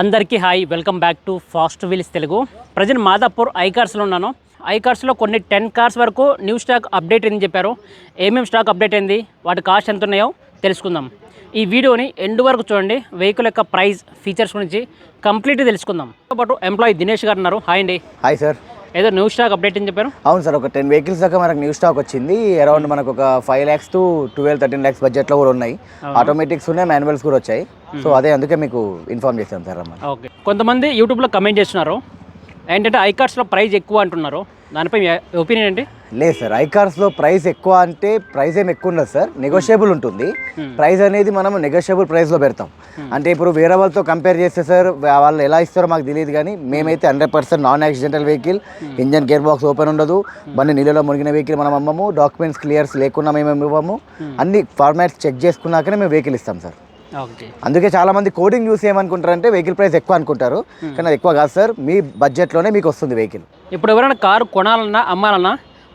అందరికీ hi. Welcome back to fast wheels Telugu. Present Madhapur I కార్స్లో ఉన్నాను. I కొన్ని ten cars వరకు new stock update అయింది చెప్పారు. ఏమేమి స్టాక్ అప్డేట్ అయింది? వాటి కాస్ట్ ఎంత ఉన్నాయో తెలుసుకుందాం. ఈ వీడియోని ఎండ్ వరకు చూడండి. వెహికల్ యొక్క ప్రైస్ ఫీచర్స్ గురించి కంప్లీట్గా తెలుసుకుందాం. పాటు ఎంప్లాయీ దినేష్ గారు ఉన్నారు. హాయ్ అండి. Hi sir. ఏదో న్యూ స్టాక్ అప్డేట్ అని చెప్పారు? అవును సార్ ఒక టెన్ వెహికల్స్ దాకా మనకు న్యూ స్టాక్ వచ్చింది. అరౌండ్ మనకు ఒక five lakhs to twelve thirteen lakhs బడ్జెట్లో కూడా ఉన్నాయి. ఆటోమేటిక్స్ ఉన్నాయి మాన్యువల్స్ కూడా వచ్చాయి. సో అదే అందుకే మీకు ఇన్ఫార్మ్ చేశాను సార్ ఓకే కొంతమంది యూట్యూబ్లో కమెంట్ చేస్తున్నారు. ఏంటంటే ఐ కార్డ్స్లో ప్రైస్ ఎక్కువ అంటున్నారు. దానిపై మీ ఒపీనియన్ ఏంటి? లేదు సార్ ఐకార్స్లో ప్రైస్ ఎక్కువ అంటే ప్రైస్ ఏం ఎక్కువ ఉండదు సార్. నెగోషియబుల్ ఉంటుంది. ప్రైస్ అనేది మనం నెగోషియబుల్ ప్రైస్లో పెడతాం. అంటే ఇప్పుడు వేరే వాళ్ళతో కంపేర్ చేస్తే సార్ వాళ్ళు ఎలా ఇస్తారో మాకు తెలియదు కానీ మేమైతే hundred percent non accidental vehicle engine gear box open ఉండదు బండి నీళ్ళలో మునిగిన వెహికల్ మనం అమ్మము. డాక్యుమెంట్స్ క్లియర్స్ లేకుండా మేము ఇవ్వము. అన్ని ఫార్మాట్స్ చెక్ చేసుకున్నాకనే మేము వెహికల్ ఇస్తాం సార్. అందుకే చాలా మంది కోడింగ్ చూసి ఏమనుకుంటారంటే వెహికల్ ప్రైస్ ఎక్కువ అనుకుంటారు. కానీ అది ఎక్కువ కాదు సార్. మీ బడ్జెట్లోనే మీకు వస్తుంది వెహికల్ ఇప్పుడు ఎవరైనా కారు కొనాలన్నా అమ్మాలన్నా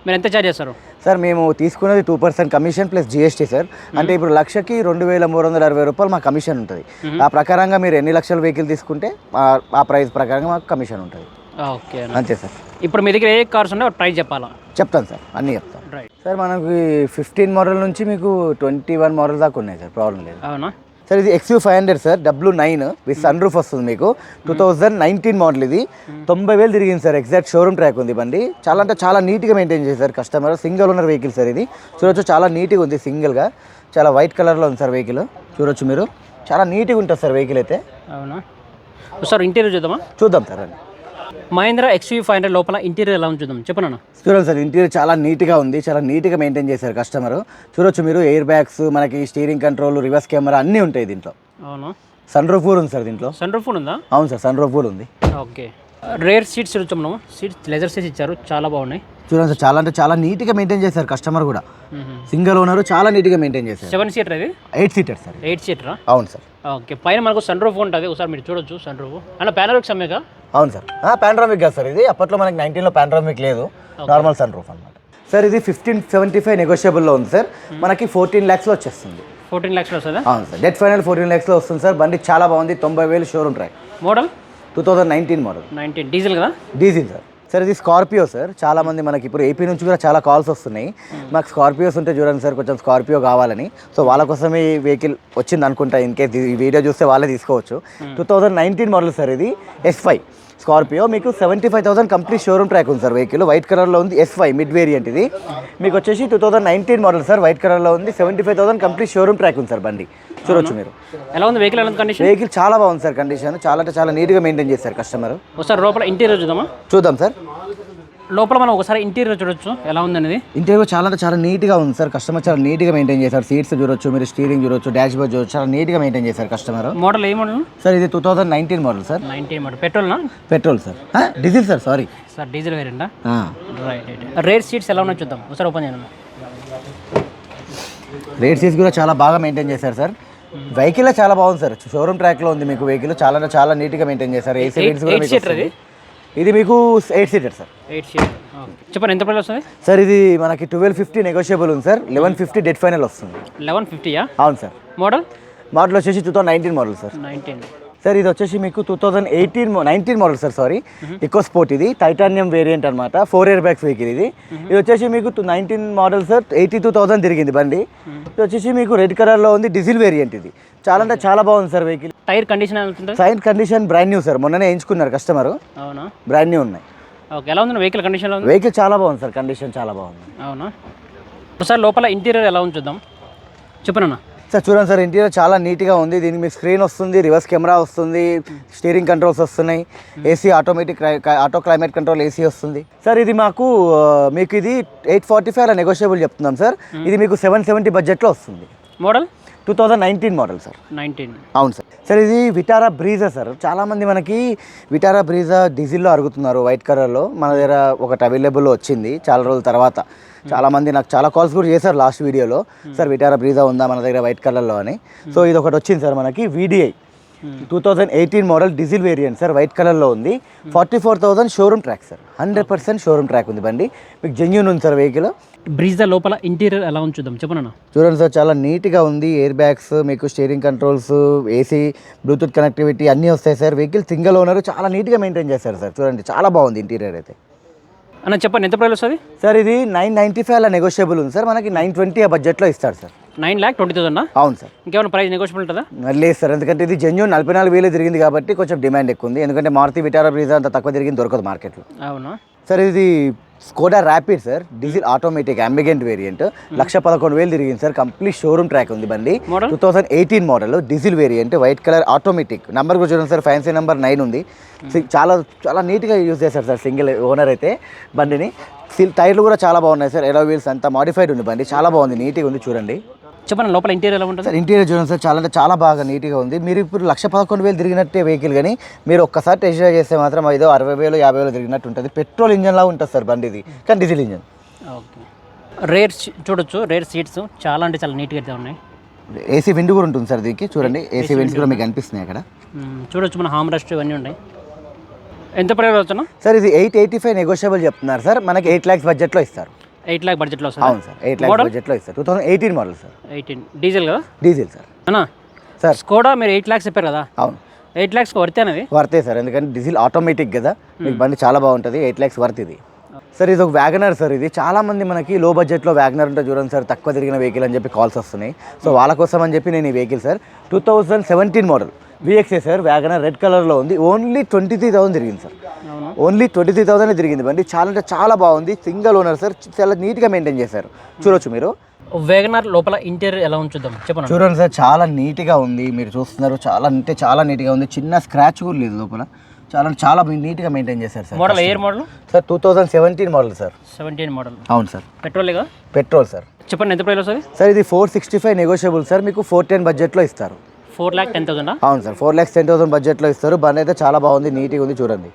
మీరు ఎంత ఛార్జ్ చేస్తారు? సార్ మేము తీసుకున్నది two percent commission plus GST sir. అంటే ఇప్పుడు లక్షకి రెండు వేల మూడు వందల అరవై రూపాయలు మా కమిషన్ ఉంటుంది. ఆ ప్రకారంగా మీరు ఎన్ని లక్షల వెహికల్ తీసుకుంటే ఆ- ప్రైస్ ప్రకారంగా మాకు కమిషన్ ఉంటుంది. ఓకే. అంతే సార్. ఇప్పుడు మీ దగ్గర ఏ కార్స్ ఉన్నాయో ప్రైస్ చెప్పాలా? చెప్తాను సార్. అన్నీ చెప్తాను సార్ మనకి ఫిఫ్టీన్ మోడల్ నుంచి మీకు ట్వంటీ వన్ మోడల్ దాకా ఉన్నాయి సార్. ప్రాబ్లం లేదు. అవునా? సార్ ఇది XU five hundred sir W nine with sunroof వస్తుంది మీకు. టూ థౌజండ్ నైన్టీన్ మోడల్ ఇది. తొంభై వేలు తిరిగింది సార్ ఎగ్జాక్ట్ షోరూమ్ ట్రాక్ ఉంది బండి. చాలా అంటే చాలా నీట్గా మెయింటైన్ చేశారు customer single owner vehicle sir ఇది. చూడొచ్చు చాలా నీట్గా ఉంది సింగిల్గా చాలా వైట్ కలర్లో ఉంది సార్ వెహికల్ చూడొచ్చు మీరు. చాలా నీట్గా ఉంటుంది సార్ వెహికల్ అయితే. అవునా? సార్ ఇంటీరియర్ చూద్దామా? చూద్దాం సార్ అండి మహేంద్ర ఎక్స్వీ ఫైవ్ హండ్రెడ్ లోపల ఇంటీరియర్ ఎలా చూద్దాం. చెప్పను చూడండి సార్ ఇంటీరియర్ చాలా నీట్గా ఉంది చాలా నీట్గా మెయింటైన్ చేశారు కస్టమర్ చూడొచ్చు మీరు ఎయిర్ బ్యాగ్స్ మనకి స్టీరింగ్ కంట్రోల్ రివర్స్ కెమెరా అన్నీ ఉంటాయి దీంట్లో. అవును? సన్ రూఫ్ కూడా ఉంది సార్ దీంట్లో. సన్ రూఫ్ ఉందా? అవును సార్ సన్ రూఫ్ కూడా ఉంది. ఓకే. రేర్ సీట్స్ చూద్దాం మనం సీట్స్ లెదర్ సీట్స్ ఇచ్చారు. చాలా బాగున్నాయి. చూడండి సార్ చాలా అంటే చాలా నీట్గా మెయింటైన్ చేశారు కస్టమర్ కూడా. సింగిల్ ఓనర్ చాలా నీట్గా మెయింటైన్ చేశారు. సెవెన్ సీటర్ ఇది ఎయిట్ సీటర్ సార్ ఎయిట్ సీటరా? అవును సార్. ఓకే పైన మనకు సన్ రూఫ్ ఉంటుంది. ఒకసారి మీరు చూడొచ్చు సన్ రూఫ్. అన్న ప్యానరిక్ సమ్మేగా అవును సార్. పాండ్రామిక్ కాదు సార్ ఇది. అప్పట్లో మనకి నైన్టీన్లో పాండ్రామిక్ లేదు. నార్మల్ సన్ రూఫ్ అనమాట సార్ ఇది ఫిఫ్టీన్ సెవెంటీ ఫైవ్ నెగోషియబుల్లో ఉంది సార్. మనకి ఫోర్టీన్ ల్యాక్స్లో వచ్చేస్తుంది. ఫోర్టీన్ ల్యాక్స్లో వస్తుందా? అవును సార్. డెట్ ఫైనల్ ఫోర్టీన్ ల్యాక్స్లో వస్తుంది సార్. బండి చాలా బాగుంది. తొంభై వేలు showroom track model? Two thousand nineteen. Model nineteen diesel కదా? Diesel sir. సార్ ఇది స్కార్పియో సార్. చాలా మంది మనకి ఇప్పుడు ఏపీ నుంచి కూడా చాలా కాల్స్ వస్తున్నాయి. మాకు స్కార్పియోస్ ఉంటే చూడండి సార్ కొంచెం స్కార్పియో కావాలని. సో వాళ్ళ కోసం ఈ వెహికల్ వచ్చింది అనుకుంటా ఇన్ కేస్ ఈ వీడియో చూస్తే వాళ్ళే తీసుకోవచ్చు. Two thousand nineteen model sir ఇది ఎస్ ఫైవ్ స్కార్పియో మీకు seventy five thousand complete showroom track ఉంది సార్ వెహికల్ వైట్ కలర్లో ఉంది ఎస్ ఫైవ్ మిడ్ వేరియంట్ ఇది. మీకు వచ్చేసి two thousand nineteen model sir white కలర్లో ఉంది seventy five thousand complete showroom track ఉంది సార్ బండి. చూడొచ్చు మీరు. ఎలా ఉంది వెహికల్ ఎలా కండిషన్ వెహికల్ చాలా బాగుంది సార్ కండిషన్ చాలా అంటే చాలా నీట్గా మెయింటైన్ చేశారు కస్టమర్ ఒకసారి లోపల ఇంటీరియర్ చూద్దామా? చూద్దాం సార్. లోపల మనం ఒకసారి ఇంటీరియర్ చూడొచ్చు ఎలా ఉంది అనేది ఇంటీరియర్ చాలా అంటే చాలా నీట్గా ఉంది సార్ కస్టమర్ చాలా నీట్గా మెయింటైన్ చేశారు. సీట్స్ చూడొచ్చు మీరు స్టీరింగ్ చూడొచ్చు డాష్ బోర్డ్ చూడొచ్చు చాలా నీట్గా మెయింటైన్ చేశారు కస్టమర్ మోడల్ ఏ మోడల్ సార్ ఇది two thousand nineteen model sir nineteen model పెట్రోల్నా petrol sir diesel sir sorry sir diesel right right rear seats ఎలా ఉన్నాయో చూద్దాం. ఒకసారి ఓపెన్ చేయండి. రేట్ సీట్స్ కూడా చాలా బాగా మెయింటైన్ చేశారు సార్ వెహికల్ చాలా బాగుంది సార్. షోరూమ్ ట్రాక్లో ఉంది మీకు వెహికల్ చాలా చాలా నీట్గా మెయింటైన్ చేశారు. ఏసీ రేట్స్ కూడా మీకు వస్తుంది. ఇది? మీకు eight seater sir eight seat చెప్పండి ఎంత ప్రైస్ వస్తుంది? సార్ ఇది మనకి ట్వెల్వ్ ఫిఫ్టీ నెగోషియబుల్ ఉంది సార్ లెవెన్ ఫిఫ్టీ డెట్ ఫైనల్ వస్తుంది. లెవెన్ ఫిఫ్టీయా అవును సార్ మోడల్ మోడల్ వచ్చేసి two thousand nineteen model sir nineteen sir ఇది వచ్చేసి మీకు two thousand eighteen nineteen model sir sorry ఎక్కువ స్పోర్ట్ ఇది. టైటానియం వేరియంట్ అనమాట ఫోర్ ఇయర్ బ్యాగ్స్ వెహికల్ ఇది. ఇది వచ్చేసి మీకు nineteen model sir eighty two thousand తిరిగింది బండి. ఇది వచ్చేసి మీకు రెడ్ కలర్లో ఉంది డీజిల్ వేరియంట్ ఇది. చాలా అంటే చాలా బాగుంది సార్ వెహికల్ టైర్ కండిషన్ సైన్ కండిషన్ బ్రాండ్ న్యూ సార్. మొన్ననే ఎంచుకున్నారు కస్టమర్ అవునా? బ్రాండ్ న్యూ ఉన్నాయి. ఓకే ఎలా ఉంది వెహికల్ కండిషన్ వెహికల్ చాలా బాగుంది సార్ కండిషన్ చాలా బాగుంది. అవునా? ఒకసారి లోపల ఇంటీరియర్ ఎలా ఉంది చూద్దాం చెప్పనన్నా. సార్ చూడండి సార్ ఇంటీరియర్ చాలా నీట్గా ఉంది. దీనికి మీకు స్క్రీన్ వస్తుంది రివర్స్ కెమెరా వస్తుంది స్టీరింగ్ కంట్రోల్స్ వస్తున్నాయి. AC automatic auto climate control AC వస్తుంది. సార్ ఇది మాకు మీకు ఇది ఎయిట్ ఫార్టీ ఫైవ్ అలా నెగోషియబుల్ చెప్తున్నాం సార్. ఇది మీకు సెవెన్ సెవెంటీ బడ్జెట్లో వస్తుంది. Model? Two thousand nineteen model sir nineteen. అవును సార్ సార్ ఇది విటారా బ్రీజా సార్ చాలామంది మనకి విటారా బ్రీజా డీజిల్లో అడుగుతున్నారు వైట్ కలర్లో మన దగ్గర ఒకటి అవైలబుల్లో వచ్చింది చాలా రోజుల తర్వాత. చాలామంది నాకు చాలా కాల్స్ కూడా చేశారు లాస్ట్ వీడియోలో సార్ విటారా బ్రీజా ఉందా మన దగ్గర వైట్ కలర్లో అని. సో ఇది ఒకటి వచ్చింది సార్ మనకి VDI two thousand eighteen model diesel variant sir white కలర్లో ఉంది. Forty four thousand showroom track sir. Hundred percent showroom track ఉంది బండి. మీకు జెన్యున్ ఉంది సార్ వెహికల్ బ్రిడ్జ్ లోపల ఇంటీరియర్ ఎలా ఉంచుదాం? చెప్పనన్నా చూడండి సార్ చాలా నీట్గా ఉంది. ఎయిర్ బ్యాగ్స్ మీకు steering controls AC Bluetooth connectivity అన్నీ వస్తాయి సార్. వెహికల్ సింగిల్ ఓనర్ చాలా నీట్గా మెయింటైన్ చేస్తారు సార్. చూడండి చాలా బాగుంది ఇంటీరియర్ అయితే. అన్న చెప్పండి ఎంత ప్రైస్ వస్తుంది? సార్ ఇది నైన్ నైంటీ ఫైవ్ అలా నెగోషియబుల్ ఉంది సార్. మనకి నైన్ ట్వంటీ ఆ బడ్జెట్లో ఇస్తాడు sir. Nine lakh twenty thousand అవును సార్. ఇంకేమైనా ప్రైస్ నెగోషియబుల్ ఉంటుందా? లేదు సార్. ఎందుకంటే ఇది జెన్యున్ నలభై నాలుగు వేలు తిరిగింది కాబట్టి కొంచెం డిమాండ్ ఎక్కువ ఉంది. ఎందుకంటే మారుతి విటారా బ్రీజా అంత తక్కువ తిరిగింది దొరకదు మార్కెట్లో. అవునా? సార్ ఇది Skoda Rapid sir. Diesel automatic అంబిగెంట్ variant లక్ష పదకొండు వేలు తిరిగింది సార్. కంప్లీట్ షోరూమ్ ట్రాక్ ఉంది బండి? Two thousand eighteen model diesel variant white colour automatic number కూడా చూడండి సార్. ఫ్యాన్సీ నెంబర్ నైన్ ఉంది. సి- చాలా చాలా నీట్గా యూజ్ చేశారు సార్ సింగిల్ ఓనర్ అయితే బండిని. సిల్ టైర్లు కూడా చాలా బాగున్నాయి సార్. ఎలో వీల్స్ అంతా మాడిఫైడ్ ఉంది బండి. చాలా బాగుంది నీట్గా ఉంది చూడండి. చెప్పండి లోపల ఇంటీరియర్ ఎలా ఉంటుంది? సార్ ఇంటీరియర్ చూడండి సార్ చాలా అంటే చాలా బాగా నీట్గా ఉంది. మీరు ఇప్పుడు లక్ష పదకొండు వేలు తిరిగినట్టే వెహికల్ కానీ మీరు ఒక్కసారి టెస్ట్ డ్రైవ్ చేస్తే మాత్రం ఐదో అరవై వేలు యాభై వేలు తిరిగినట్టు ఉంటుంది. పెట్రోల్ ఇంజన్ లా ఉంటుంది సార్ బండి ఇది కానీ డీజిల్ ఇంజన్. ఓకే. రేర్ చూడొచ్చు రేర్ సీట్స్ చాలా అంటే చాలా నీట్గా అయితే ఉన్నాయి. ఏసీ విండ్ కూడా ఉంటుంది సార్ దీనికి చూడండి. ఏసీ విండ్స్ కూడా మీకు కనిపిస్తున్నాయి అక్కడ. చూడొచ్చు మన హామ్ రెస్ట్ ఇవన్నీ ఉన్నాయి. ఎంత ప్రైస్ వచ్చునా? సార్ ఇది ఎయిట్ ఎయిటీ ఫైవ్ నెగోషియబుల్ చెప్తున్నారు సార్. మనకి ఎయిట్ ల్యాక్స్ బడ్జెట్లో ఇస్తారు. ఎయిట్ ల్యాక్ బడ్జెట్లో అవును వస్తుంది సార్ ఎయిట్ ల్యాక్స్ బడ్జెట్లో ఇస్తారు. Two thousand eighteen model sir. Eighteen. Diesel కదా? Diesel sir. అన్నా సార్. స్కోడా? మీరు ఎయిట్ ల్యాక్స్ చెప్పారు కదా? అవును. ఎయిట్ ల్యాక్స్ వర్తే అనేది? వర్తే సార్ ఎందుకంటే డీజిల్ ఆటోమేటిక్ కదా. మీకు బండి చాలా బాగుంటుంది ఎయిట్ ల్యాక్స్ వర్త్ ఇది. సార్ ఇది ఒక వ్యాగనర్ సార్ ఇది. చాలా మంది మనకి లో బడ్జెట్లో వ్యాగనర్ ఉంటే చూడండి సార్ తక్కువ తిరిగిన వెహికల్ అని చెప్పి కాల్స్ వస్తున్నాయి. సో వాళ్ళ కోసం అని చెప్పి నేను ఈ vehicle sir two thousand seventeen model విఎక్సే sir Wagon R red కలర్లో ఉంది. ఓన్లీ ట్వంటీ త్రీ థౌసండ్ తిరిగింది సార్. అవును ఓన్లీ ట్వంటీ త్రీ థౌసండ్ తిరిగింది బండి. చాలా అంటే చాలా బాగుంది. Single owner sir. చాలా నీట్గా మెయింటైన్ చేశారు. చూడొచ్చు మీరు. వేగనార్ లోపల ఇంటీరియర్ ఎలా ఉంచుదాం? చెప్పండి. చూడండి సార్ చాలా నీట్గా ఉంది. మీరు చూస్తున్నారు. చాలా అంటే చాలా నీట్గా ఉంది. చిన్న స్క్రాచ్ కూడా లేదు లోపల. చాలా చాలా నీట్గా మెయింటైన్ చేశారు sir. Model year model? Sir two thousand seventeen model sir. Seventeen model. అవును సార్. Petrol petrol sir. చెప్పండి ఎంత ప్రైస్ వస్తుంది సార్? ఇది four sixty five negotiable sir. మీకు ఫోర్ టెన్ బడ్జెట్లో ఇస్తారు. ఫోర్ ల్యాక్ టెన్ థౌసండా? అవును sir four lakhs ten thousand బడ్జెట్లో ఇస్తారు. బండి అయితే చాలా బాగుంది నీట్గా ఉంది చూడండి.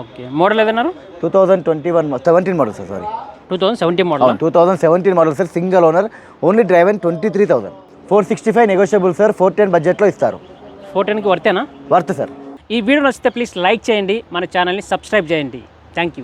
Okay. Model ఏదన్నారు? Two thousand twenty one seventeen model sir sorry two thousand seventeen model two thousand seventeen model sir single owner only drive and twenty three thousand four sixty five negotiable sir four ten బడ్జెట్లో ఇస్తారు four టెన్కి వర్తేనా worth sir ఈ video నచ్చితే please like చేయండి. మన ఛానల్ని subscribe చేయండి. Thank you